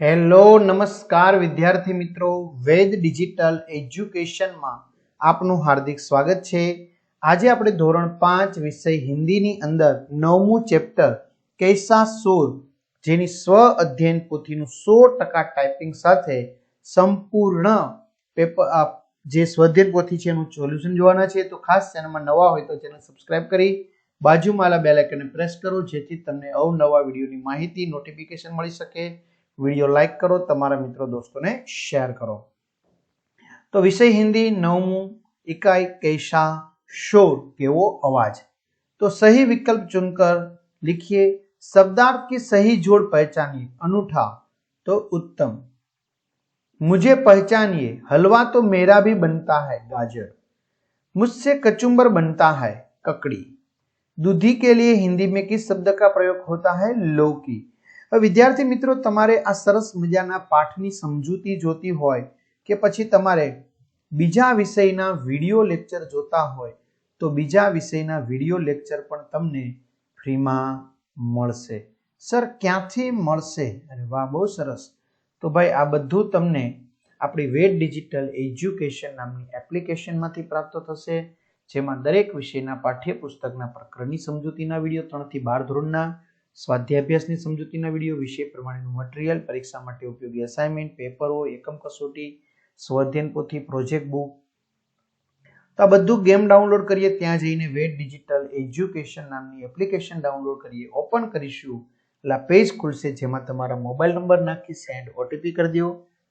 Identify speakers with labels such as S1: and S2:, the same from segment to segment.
S1: Hello, નમસ્કાર વિદ્યાર્થી મિત્રો. વેદ ડિજિટલ એજ્યુકેશનમાં આપનું હાર્દિક સ્વાગત છે. આજે આપણે ધોરણ પાંચ વિષય હિન્દીની અંદર નવમું ચેપ્ટર કૈસા સુર, જેની સ્વ અધ્યયન પોથીનું સો ટકા ટાઈપિંગ સાથે સંપૂર્ણ પેપર જે સ્વધ્યન પોથી છે એનું સોલ્યુશન જોવાના છે. તો ખાસ ચેનલમાં નવા હોય તો ચેનલ સબસ્ક્રાઇબ કરી બાજુમાં આલા બેલ આઇકનને પ્રેસ કરો, જેથી તમને અવનવા વિડીયોની માહિતી, નોટિફિકેશન મળી શકે. વિડીયો લાઈક કરો તમારા મિત્રો દોસ્તોને શેર કરો તો વિષય હિન્દી નવમું इकाई कैसा शोर केवो आवाज तो सही विकल्प चुनकर लिखिए शब्दार्थ की सही जोड़ पहचानिए अनूठा तो उत्तम मुझे पहचानिए हलवा तो मेरा भी बनता है गाजर मुझसे कचुम्बर बनता है ककड़ी दूधी के लिए हिंदी में किस शब्द का प्रयोग होता है लौकी હવે વિદ્યાર્થી મિત્રો, તમારે આ સરસ મજાના પાઠની સમજૂતી જોતી હોય કે પછી તમારે બીજા વિષયના વીડિયો લેક્ચર જોતા હોય, તો બીજા વિષયના વીડિયો લેક્ચર પણ તમને ફ્રીમાં મળશે. સર, ક્યાંથી મળશે? અરે વાહ, બહુ સરસ. તો ભાઈ, આ બધું તમને આપણી વેટ ડિજિટલ એજ્યુકેશન નામની એપ્લિકેશનમાંથી પ્રાપ્ત થશે, જેમાં દરેક વિષયના પાઠ્યપુસ્તકના પ્રકરણની સમજૂતીના વીડિયો ત્રણથી બાર ધોરણના સ્વાધ્યાભ્યાસની સમજૂતીના વીડિયો વિષય પ્રમાણેનું મટીરિયલ પરીક્ષા માટે ઉપયોગી અસાઇનમેન્ટ પેપરો એકમ કસોટી, સ્વાધ્યાયન પોથી પ્રોજેક્ટ બુક તો આ બધું ગેમ ડાઉનલોડ કરીએ, ત્યાં જઈને વેટ ડિજિટલ એજ્યુકેશન નામની એપ્લિકેશન ડાઉનલોડ કરીએ ઓપન કરીશું. એટલે આ પેજ ખુલશે, જેમાં તમારા મોબાઈલ નંબર નાખી સેન્ડ ઓટીપી કરી દો.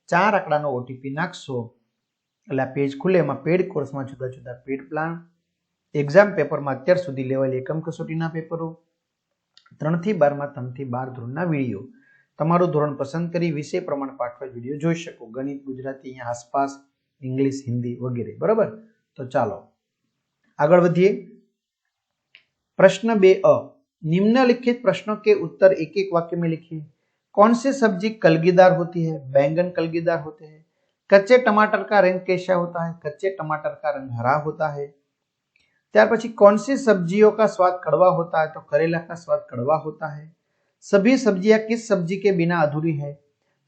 S1: ચાર આંકડાનો ઓટીપી નાખશો. એટલે આ પેજ ખુલે, એમાં પેડ કોર્સમાં જુદા જુદા પેડ પ્લાન એક્ઝામ પેપરમાં અત્યાર સુધી લેવાયેલી એકમ કસોટીના પેપરો ત્રણથી બારમાં ત્રણથી બાર ધોરણના વિડીયો તમારું ધોરણ પસંદ કરી વિષય પ્રમાણે પાઠવા વિડીયો જોઈ શકો ગણિત ગુજરાતી અહીંયા આસપાસ इंग्लिश हिंदी वगैरह बराबर तो चलो आगे बढ़िए प्रश्न बे अ निम्नलिखित प्रश्नों के उत्तर एक एक वाक्य में लिखिए कौन सी सब्जी कलगीदार होती है बैंगन कलगीदार होते हैं कच्चे टमाटर का रंग कैसा होता है कच्चे टमाटर का रंग हरा होता है ત્યાર પછી कौन सी सब्जियों का स्वाद कड़वा होता है तो करेला का स्वाद कड़वा होता है सभी सब्जियां किस सब्जी के बिना अधूरी है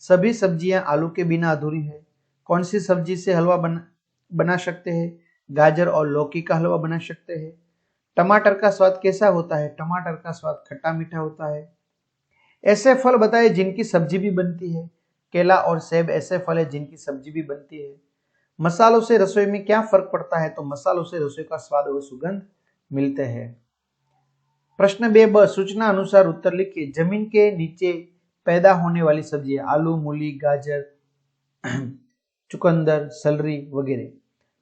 S1: सभी सब्जियां आलू के बिना अधूरी है कौन सी सब्जी से हलवा बना बना सकते हैं गाजर और लौकी का हलवा बना सकते हैं टमाटर का स्वाद कैसा होता है टमाटर का स्वाद खट्टा मीठा होता है ऐसे फल बताए जिनकी सब्जी भी बनती है केला और सेब ऐसे फल है जिनकी सब्जी भी बनती है मसालों से रसोई में क्या फर्क पड़ता है तो मसालों से रसोई का स्वाद और सुगंध मिलते हैं प्रश्न बे ब सूचना अनुसार उत्तर लिखिए जमीन के नीचे पैदा होने वाली सब्जियां आलू मूली गाजर चुकंदर सलरी वगैरह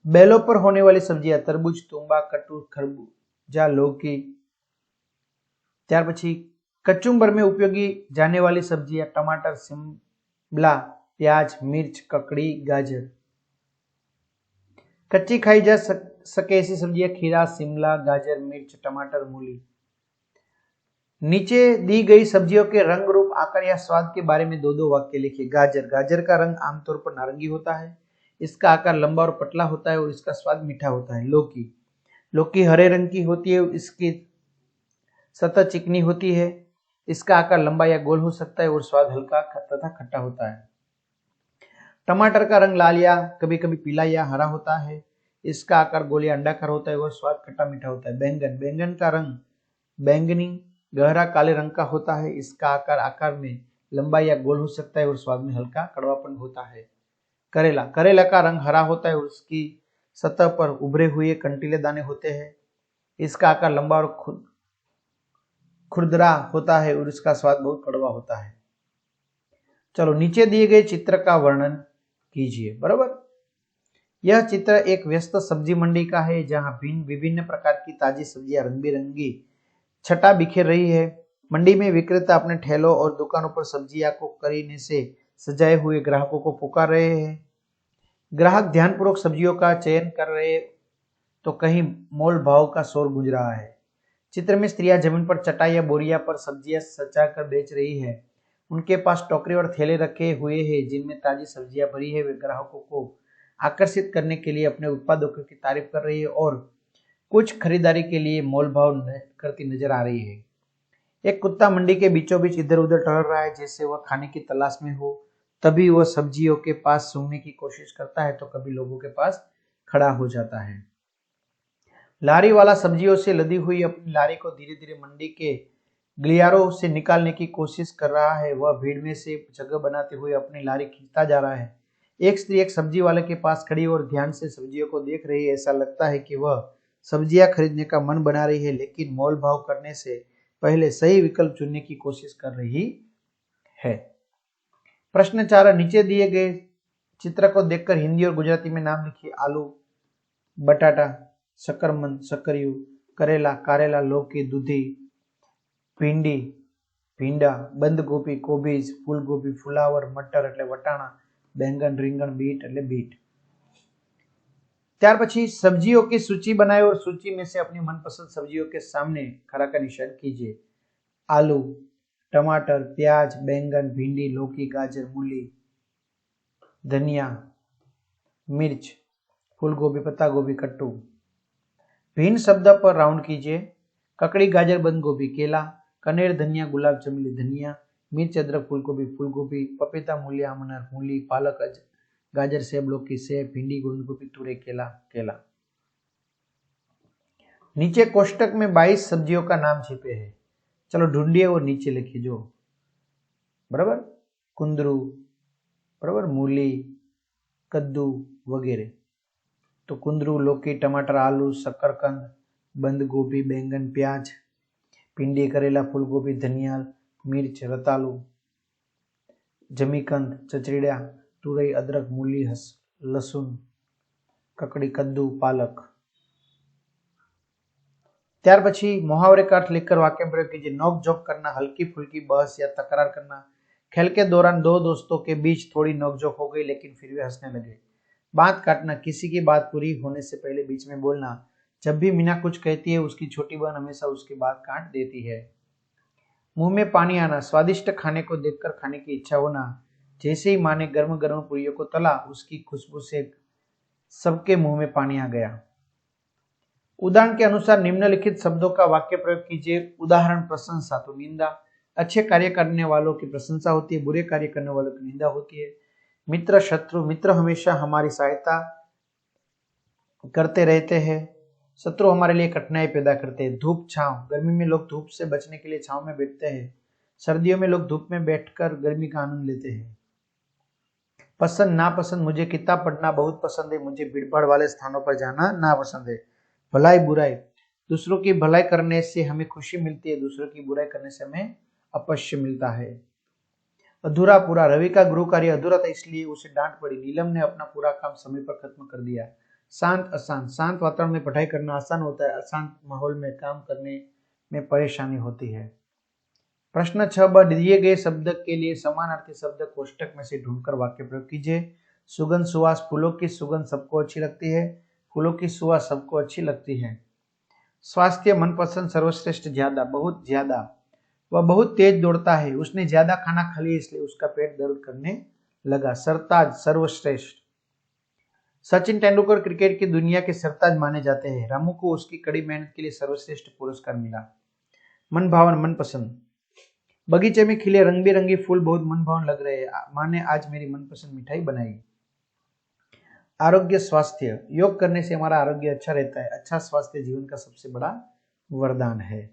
S1: बैलों पर होने वाली सब्जियां तरबूज तुम्बा कटू खरबूजा लौकी ત્યાર પછી કચુંબર में उपयोगी जाने वाली सब्जियां टमाटर शिमला प्याज मिर्च ककड़ी गाजर कच्ची खाई जा सके ऐसी सब्ज़ियाँ, खीरा, शिमला, गाजर, मिर्च, टमाटर, मूली। नीचे दी गई सब्जियों के रंग रूप, आकार या स्वाद के बारे में दो दो वाक्य लिखिए। गाजर। गाजर का रंग आमतौर पर नारंगी होता है। इसका आकार लंबा और पतला होता है और इसका स्वाद मीठा होता है। लौकी। लौकी हरे रंग की होती है इसकी सतह चिकनी होती है। इसका आकार लंबा या गोल हो सकता है और स्वाद हल्का तथा खट्टा होता है। टमाटर का रंग लाल या कभी कभी पीला या हरा होता है। इसका आकार गोल अंडाकार होता है और स्वाद खट्टा मीठा होता है। बैंगन बैंगन का रंग बैंगनी, गहरा काले रंग का होता है। इसका आकार आकार में लंबा या गोल हो सकता है और स्वाद में हल्का कड़वापन होता है। करेला करेला का रंग हरा होता है और उसकी सतह पर उभरे हुए कंटीले दाने होते हैं। इसका आकार लंबा और खुद, खुरदरा होता है और इसका स्वाद बहुत कड़वा होता है। चलो, नीचे दिए गए चित्र का वर्णन कीजिए, बराबर? यह चित्र एक व्यस्त सब्ज़ी मंडी का है, जहाँ भिन्न विभिन्न प्रकार की ताजी सब्ज़ियाँ रंग बिरंगी छटा बिखेर रही है। मंडी में विक्रेता अपने ठेलों और दुकानों पर सब्ज़ियाँ को करीने से सजाए हुए ग्राहकों को पुकार रहे हैं। ग्राहक ध्यानपूर्वक सब्जियों का चयन कर रहे तो कहीं मोल भाव का शोर गूंज रहा है। चित्र में स्त्रियाँ ज़मीन पर चटाई या बोरिया पर सब्ज़ियाँ सजा कर बेच रही है। उनके पास टोकरी और थैले रखे हुए हैं, जिनमें ताजी सब्ज़ियाँ भरी है। वे ग्राहकों को आकर्षित करने के लिए अपने उत्पादों की तारीफ़ कर रही है और कुछ खरीदारी के लिए मोल भाव करती नज़र आ रही है। एक कुत्ता मंडी के बीचों बीच इधर उधर टहल रहा है जैसे वह खाने की तलाश में हो। तभी वह सब्जियों के पास सूंघने की कोशिश करता है तो कभी लोगों के पास खड़ा हो जाता है। लारी वाला सब्जियों से लदी हुई अपनी लारी को धीरे धीरे मंडी के गलियारों से निकालने की कोशिश कर रहा है। वह भीड़ में से जगह बनाते हुए अपनी लारी खींचता जा रहा है। एक स्त्री एक सब्ज़ी वाले के पास खड़ी और ध्यान से सब्जियों को देख रही है। ऐसा लगता है कि वह सब्ज़ियाँ खरीदने का मन बना रही है, लेकिन मोल भाव करने से पहले सही विकल्प चुनने की कोशिश कर रही है। प्रश्न चार नीचे दिए गए चित्र को देखकर हिंदी और गुजराती में नाम लिखिए आलू, बटाटा, शकरमंद, शकरियु, करेला, कारेला, लौकी, दूधी ભીંડી ભીંડા બંધ ગોપી કોબીજ ફૂલગોબી ફુલાવર મટર એટલે વટાણા બેંગન રીંગણ बीट એટલે बीट ત્યાર પછી सब्जियों की सूची बनाए और सूची में से अपनी मनपसंद सब्जियों के सामने खड़ा का निशान कीजिए आलू टमाटर प्याज बैंगन भिंडी लौकी गाजर मूली धनिया मिर्च फूल गोभी पत्ता गोभी कट्टू भिन्न शब्द पर राउंड कीजिए ककड़ी गाजर बंद गोभी केला कनेर, धनिया, गुलाब चमेली धनिया, मिर्च, अदरक, फूलगोभी फूलगोभी, पपीता, मूलिया अमनर मूली, पालक गाजर, सेब, लौकी, सेब, भिंडी गोभी तुरे, केला केला। नीचे कोष्टक में 22 सब्जियों का नाम छिपे हैं। चलो ढूंढिए और नीचे लिखिए जो। बराबर? कुंदरू, बराबर? मूली, कद्दू वगैरह। तो कुंदरू, लौकी, टमाटर, आलू, शकरकंद, बंद गोभी, बैंगन, प्याज। भिंडी करेला फूलगोभी धनिया मिर्च रतालू जमीकंद चचरीड़ा तुरई अदरक मूली हस लहसुन ककड़ी कद्दू पालक ત્યાર પછી मुहावरे का अर्थ लिखकर वाक्य प्रयोग कीजिए नोक झोंक करना हल्की फुल्की बहस या तकरार करना खेल के दौरान दो दोस्तों के बीच थोड़ी नोकझोंक हो गई लेकिन फिर वे हंसने लगे बात काटना किसी की बात पूरी होने से पहले बीच में बोलना जब भी मीना कुछ कहती है, उसकी छोटी बहन हमेशा उसकी बात काट देती है। मुँह में पानी आना, स्वादिष्ट खाने को देखकर खाने की इच्छा होना, जैसे ही माँ ने गर्म गर्म पुरियों को तला, उसकी खुशबू से सबके मुँह में पानी आ गया। उदाहरण के अनुसार निम्नलिखित शब्दों का वाक्य प्रयोग कीजिए। उदाहरण, प्रशंसा तो निंदा। अच्छे कार्य करने वालों की प्रशंसा होती है, बुरे कार्य करने वालों की निंदा होती है। मित्र, शत्रु, मित्र हमेशा हमारी सहायता करते रहते हैं। शत्रु हमारे लिए कठिनाई पैदा करते हैं। धूप छांव। गर्मी में लोग धूप से बचने के लिए छांव में बैठते हैं। सर्दियों में लोग धूप में बैठकर गर्मी का आनंद लेते हैं। पसंद ना पसंद मुझे किताब पढ़ना बहुत पसंद है, मुझे भीड़ वाले स्थानों पर जाना ना पसंद है। भलाई बुराई। दूसरों की भलाई करने से हमें खुशी मिलती है, दूसरों की बुराई करने से हमें अपश्य मिलता है। अधूरा पूरा। रवि का गृह कार्य अधूरा था, इसलिए उसे डांट पड़ी। नीलम ने अपना पूरा काम समय पर खत्म कर दिया। शांत, अशांत। शांत वातावरण में पढ़ाई करना आसान होता है। अशांत माहौल में काम करने में परेशानी होती है। प्रश्न छह दिए गए शब्द के लिए समान समानार्थी शब्द कोष्टक में से ढूंढकर वाक्य प्रयोग कीजिए। सुगंध सुवास फूलों की सुगंध सबको अच्छी लगती है। फूलों की सुवास सबको अच्छी लगती है। स्वास्थ्य, मनपसंद, सर्वश्रेष्ठ, ज़्यादा, बहुत ज़्यादा। वह बहुत तेज दौड़ता है। उसने ज़्यादा खाना खा लिया, इसलिए उसका पेट दर्द करने लगा। सरताज, सर्वश्रेष्ठ। सचिन तेंदुलकर क्रिकेट की दुनिया के सरताज माने जाते हैं। रामू को उसकी कड़ी मेहनत के लिए सर्वश्रेष्ठ पुरस्कार मिला। मन भावन मनपसंद। बगीचे में खिले रंग बिरंगे फूल बहुत मन भावन लग रहे हैं। माँ ने आज मेरी मनपसंद मिठाई बनाई। आरोग्य, स्वास्थ्य। योग करने से हमारा आरोग्य अच्छा रहता है। अच्छा स्वास्थ्य जीवन का सबसे बड़ा वरदान है।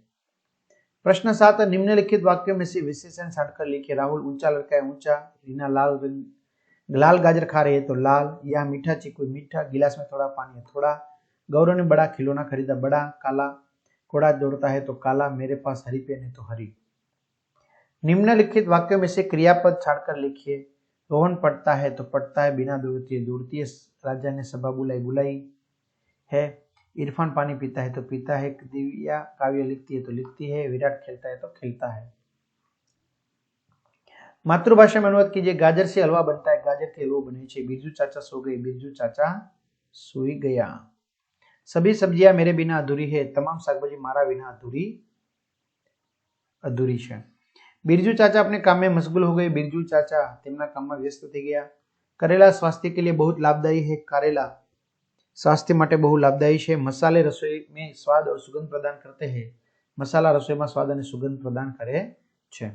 S1: प्रश्न सात, निम्नलिखित वाक्यों में से विशेषण छाटकर लिखे राहुल ऊँचा, लड़का है ऊँचा, रीना लाल रंग लाल गाजर खा रहे हैं तो लाल, या मीठा चीकू मीठा, गिलास में थोड़ा पानी है थोड़ा। गौरव ने बड़ा खिलौना खरीदा, बड़ा काला कोड़ा दौड़ता है तो काला, मेरे पास हरी पेन है तो हरी। निम्नलिखित वाक्यों में से क्रियापद छाड़कर लिखिए। रोहन पढ़ता है तो पढ़ता है, बिना दौड़ती है दौड़ती है। राजा ने सभा बुलाई बुलाई है। इरफान पानी पीता है तो पीता है, दिव्या काव्य लिखती है तो लिखती है, विराट खेलता है तो खेलता है। मातृभाषा में अनुवाद कीजिए गाजर से हलवा बनता है गाजर के हलवो बने छे बिरजू चाचा सो गए बिरजू चाचा सोई गया सभी सब्जियां मेरे बिना अधूरी है तमाम શાકભાજી મારા વિના અધૂરી અધૂરી છે બિરજુ ચાચા अपने काम में मशगूल हो गए બિરજુ ચાચા તેમના કામમાં વ્યસ્ત થઈ ગયા करेला स्वास्थ्य के लिए बहुत लाभदायी है करेला स्वास्थ्य માટે બહુ લાભદાયી છે મસાલે રસોઈ મેં સ્વાદ और સુગંધ પ્રદાન કરતે હૈ મસાલા રસોઈમાં સ્વાદ અને સુગંધ પ્રદાન કરે છે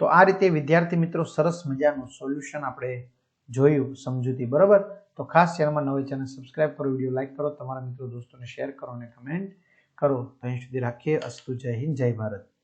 S1: તો આ રીતે વિદ્યાર્થી મિત્રો સરસ મજાનું સોલ્યુશન આપણે જોયું, સમજૂતી, બરાબર? તો ખાસ ચેનલમાં નવી ચેનલ સબસ્ક્રાઇબ કરો વીડિયો લાઈક કરો, તમારા મિત્રો, દોસ્તોને શેર કરો અને કમેન્ટ કરો. અહીં સુધી રાખીએ. અસ્તુ જય હિન્દ, જય ભારત.